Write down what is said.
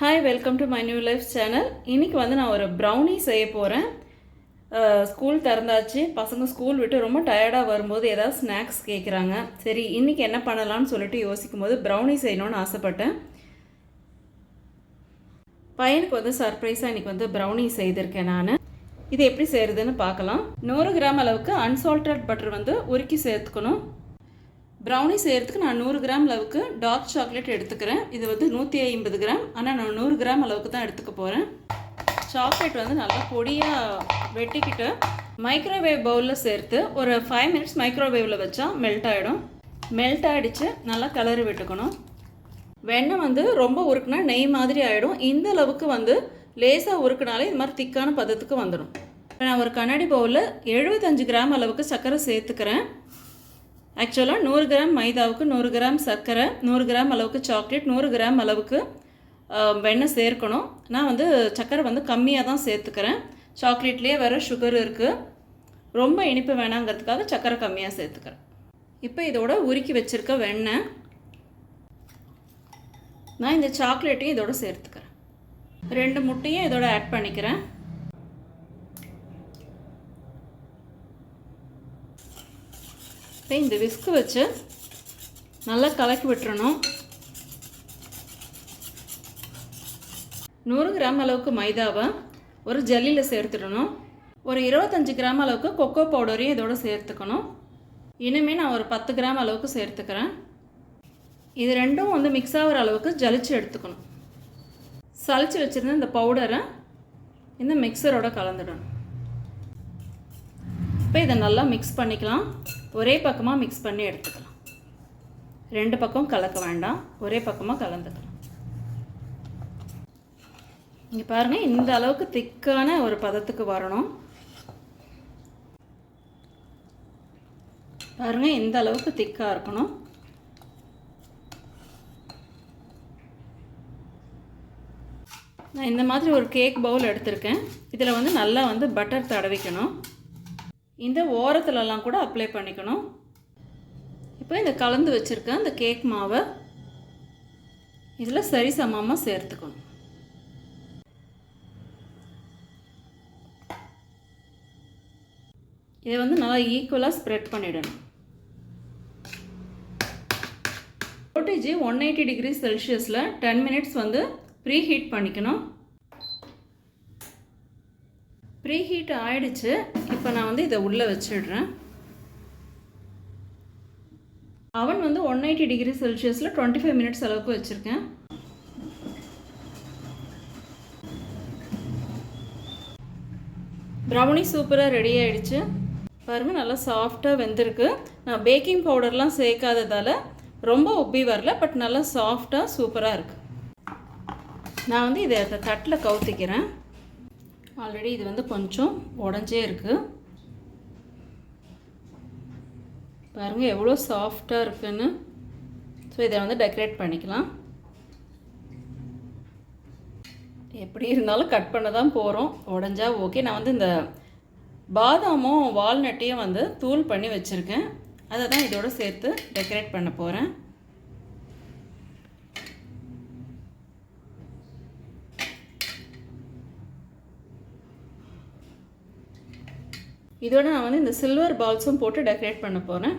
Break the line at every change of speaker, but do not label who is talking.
Hi welcome to my new life channel இன்னைக்கு வந்து நான் ஒரு ப்ரௌனி செய்ய போகிறேன் ஸ்கூல் திறந்தாச்சு. பசங்க ஸ்கூல் விட்டு ரொம்ப டயர்டாக வரும்போது ஏதாவது ஸ்நாக்ஸ் கேட்குறாங்க சரி இன்றைக்கி என்ன பண்ணலாம்னு சொல்லிட்டு யோசிக்கும் போது ப்ரௌனி செய்யணும்னு ஆசைப்பட்டேன். பையனுக்கு வந்து சர்ப்ரைஸாக இன்றைக்கி வந்து ப்ரௌனி செய்திருக்கேன் நான். இது எப்படி செய்கிறதுன்னு பார்க்கலாம். நூறு கிராம் அளவுக்கு அன்சால்டட் பட்டர் வந்து உருக்கி சேர்த்துக்கணும். ப்ரௌனி செய்கிறதுக்கு நான் நூறு கிராம் அளவுக்கு டார்க் சாக்லேட் எடுத்துக்கிறேன். இது வந்து நூற்றி ஐம்பது கிராம் ஆனால் நான் நூறு கிராம் அளவுக்கு தான் எடுத்துக்க போகிறேன் சாக்லேட் வந்து நல்லா பொடியாக வெட்டிக்கிட்டு மைக்ரோவேவ் பவுலில் சேர்த்து ஒரு ஃபைவ் மினிட்ஸ் மைக்ரோவேவில் வச்சா மெல்ட் ஆகிடும் மெல்ட் ஆகிடுச்சு நல்லா கிளறி விட்டுக்கணும். வெண்ணெய் வந்து ரொம்ப உருக்குனா நெய் மாதிரி ஆகிடும் இந்த அளவுக்கு வந்து லேசாக உருக்குனாலே இது மாதிரி திக்கான பதத்துக்கு வந்துடும். இப்போ நான் ஒரு கண்ணாடி பவுலில் எழுபத்தஞ்சு கிராம் அளவுக்கு சர்க்கரை சேர்த்துக்கிறேன். ஆக்சுவலாக நூறு கிராம் மைதாவுக்கு நூறு கிராம் சர்க்கரை நூறு கிராம் அளவுக்கு சாக்லேட் நூறு கிராம் அளவுக்கு வெண்ணெய் சேர்க்கணும். நான் வந்து சர்க்கரை வந்து கம்மியாக தான் சேர்த்துக்கிறேன். சாக்லேட்லேயே வேறு சுகர் இருக்குது ரொம்ப இனிப்பு வேணாங்கிறதுக்காக சர்க்கரை கம்மியாக சேர்த்துக்கிறேன். இப்போ இதோட உருக்கி வச்சுருக்க வெண்ணெய் நான் இந்த சாக்லேட்டையும் இதோட சேர்த்துக்கிறேன். ரெண்டு முட்டையும் இதோட ஆட் பண்ணிக்கிறேன். இப்போ இந்த விஸ்கு வச்சு நல்லா கலக்கி விட்டுறணும். நூறு கிராம் அளவுக்கு மைதாவை ஒரு ஜல்லியில் சேர்த்துடணும். ஒரு இருபத்தஞ்சி கிராம் அளவுக்கு கொக்கோ பவுடரையும் இதோடு சேர்த்துக்கணும். இனிமேல் நான் ஒரு பத்து கிராம் அளவுக்கு சேர்த்துக்கிறேன். இது ரெண்டும் வந்து மிக்ஸ் ஆகிற அளவுக்கு ஜலிச்சு எடுத்துக்கணும். சளிச்சு வச்சுருந்த இந்த பவுடரை இந்த மிக்சரோட கலந்துடணும். இப்போ இதை நல்லா மிக்ஸ் பண்ணிக்கலாம். ஒரே பக்கமாக மிக்ஸ் பண்ணி எடுத்துக்கலாம். ரெண்டு பக்கம் கலக்க வேண்டாம். ஒரே பக்கமாக கலந்துக்கலாம். இங்கே பாருங்கள் இந்த அளவுக்கு திக்கான ஒரு பதத்துக்கு வரணும். பாருங்கள் இந்த அளவுக்கு திக்காக இருக்கணும். நான் இந்த மாதிரி ஒரு கேக் பவுல் எடுத்திருக்கேன். இதில் வந்து நல்லா வந்து பட்டர் தடவிக்கணும். இந்த ஓரத்துலலாம் கூட அப்ளை பண்ணிக்கணும். இப்போ இந்த கலந்து வச்சுருக்க இந்த கேக் மாவை இதில் சரி சமமாக சேர்த்துக்கணும். இதை வந்து நல்லா ஈக்குவலாக ஸ்ப்ரெட் பண்ணிடணும். வோல்டேஜ் ஒன் எயிட்டி டிகிரி செல்சியஸில் டென் மினிட்ஸ் வந்து ப்ரீ ஹீட் பண்ணிக்கணும். ப்ரீ ஹீட் ஆயிடுச்சு. இப்போ நான் வந்து இதை உள்ளே வச்சிடுறேன். அவன் வந்து ஒன் எயிட்டி டிகிரி செல்சியஸில் டுவெண்ட்டி ஃபைவ் மினிட்ஸ் அளவுக்கு வச்சுருக்கேன். ப்ரௌனி சூப்பராக ரெடி ஆயிடுச்சு. பாருங்கள் நல்லா சாஃப்டாக வெந்திருக்கு. நான் பேக்கிங் பவுடர்லாம் சேர்க்காததால் ரொம்ப உப்பி வரல பட் நல்லா சாஃப்டாக சூப்பராக இருக்குது நான் வந்து இதை தட்டில் கவுத்திக்கிறேன். ஆல்ரெடி இது வந்து கொஞ்சம் உடஞ்சே இருக்குது பாருங்கள் எவ்வளோ சாஃப்டாக இருக்குன்னு. ஸோ இதை வந்து டெக்கரேட் பண்ணிக்கலாம். எப்படி இருந்தாலும் கட் பண்ண தான் போகிறோம் உடஞ்சா ஓகே நான் வந்து இந்த பாதாமும் வால்நட்டையும் வந்து தூள் பண்ணி வச்சுருக்கேன். அதை தான் இதோட சேர்த்து டெக்கரேட் பண்ண போகிறேன் இதோட நான் வந்து இந்த சில்வர் பால்ஸும் போட்டு டெக்கரேட் பண்ண போகிறேன்